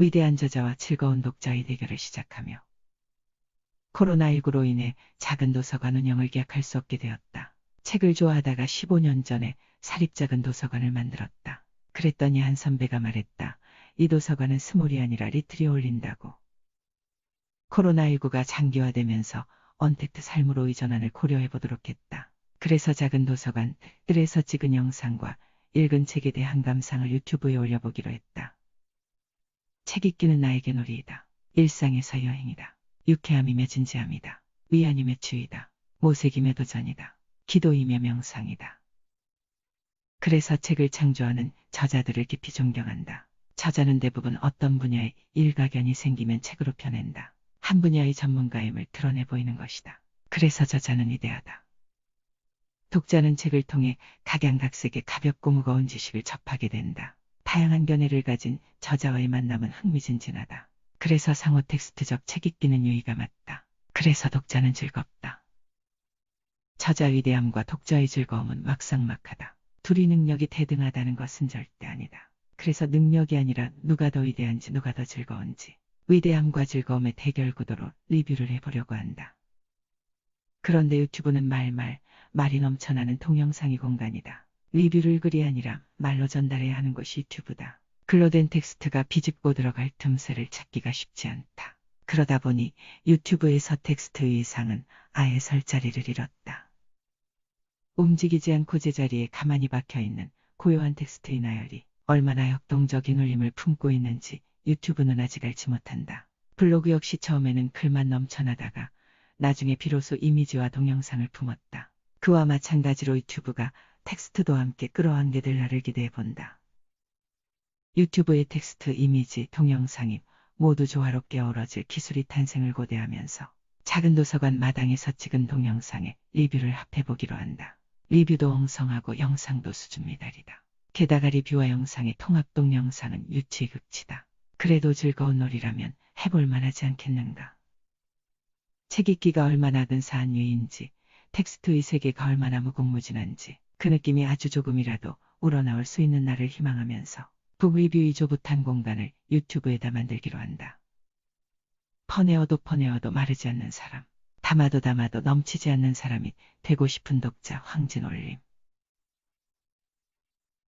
위대한 저자와 즐거운 독자의 대결을 시작하며 코로나19로 인해 작은 도서관 운영을 기약할 수 없게 되었다. 책을 좋아하다가 15년 전에 사립작은 도서관을 만들었다. 그랬더니 한 선배가 말했다. 이 도서관은 스몰이 아니라 리틀이 어울린다고. 코로나19가 장기화되면서 언택트 삶으로 이전환을 고려해 보도록 했다. 그래서 작은 도서관, 뜰에서 찍은 영상과 읽은 책에 대한 감상을 유튜브에 올려보기로 했다. 책 읽기는 나에게 놀이이다. 일상에서 여행이다. 유쾌함이며 진지함이다. 위안이며 추위다. 모색이며 도전이다. 기도이며 명상이다. 그래서 책을 창조하는 저자들을 깊이 존경한다. 저자는 대부분 어떤 분야에 일가견이 생기면 책으로 펴낸다. 한 분야의 전문가임을 드러내 보이는 것이다. 그래서 저자는 위대하다. 독자는 책을 통해 각양각색의 가볍고 무거운 지식을 접하게 된다. 다양한 견해를 가진 저자와의 만남은 흥미진진하다. 그래서 상호 텍스트적 책 읽기는 유의가 맞다. 그래서 독자는 즐겁다. 저자 위대함과 독자의 즐거움은 막상막하다. 둘이 능력이 대등하다는 것은 절대 아니다. 그래서 능력이 아니라 누가 더 위대한지 누가 더 즐거운지 위대함과 즐거움의 대결 구도로 리뷰를 해보려고 한다. 그런데 유튜브는 말말, 말이 넘쳐나는 동영상이 공간이다. 리뷰를 글이 아니라 말로 전달해야 하는 것이 유튜브다. 글로 된 텍스트가 비집고 들어갈 틈새를 찾기가 쉽지 않다. 그러다 보니 유튜브에서 텍스트 의상은 아예 설 자리를 잃었다. 움직이지 않고 제자리에 가만히 박혀 있는 고요한 텍스트의 나열이 얼마나 역동적인 울림을 품고 있는지 유튜브는 아직 알지 못한다. 블로그 역시 처음에는 글만 넘쳐나다가 나중에 비로소 이미지와 동영상을 품었다. 그와 마찬가지로 유튜브가 텍스트도 함께 끌어안게 될 날을 기대해 본다. 유튜브의 텍스트, 이미지, 동영상이 모두 조화롭게 어우러질 기술이 탄생을 고대하면서 작은 도서관 마당에서 찍은 동영상에 리뷰를 합해보기로 한다. 리뷰도 엉성하고 영상도 수준 미달이다. 게다가 리뷰와 영상의 통합 동영상은 유치극치다. 그래도 즐거운 놀이라면 해볼 만 하지 않겠는가. 책 읽기가 얼마나 근사한 유인지, 텍스트의 세계가 얼마나 무궁무진한지 그 느낌이 아주 조금이라도 우러나올 수 있는 날을 희망하면서 북리뷰의 조붓한 공간을 유튜브에다 만들기로 한다. 퍼내어도 퍼내어도 마르지 않는 사람, 담아도 담아도 넘치지 않는 사람이 되고 싶은 독자 황진올림.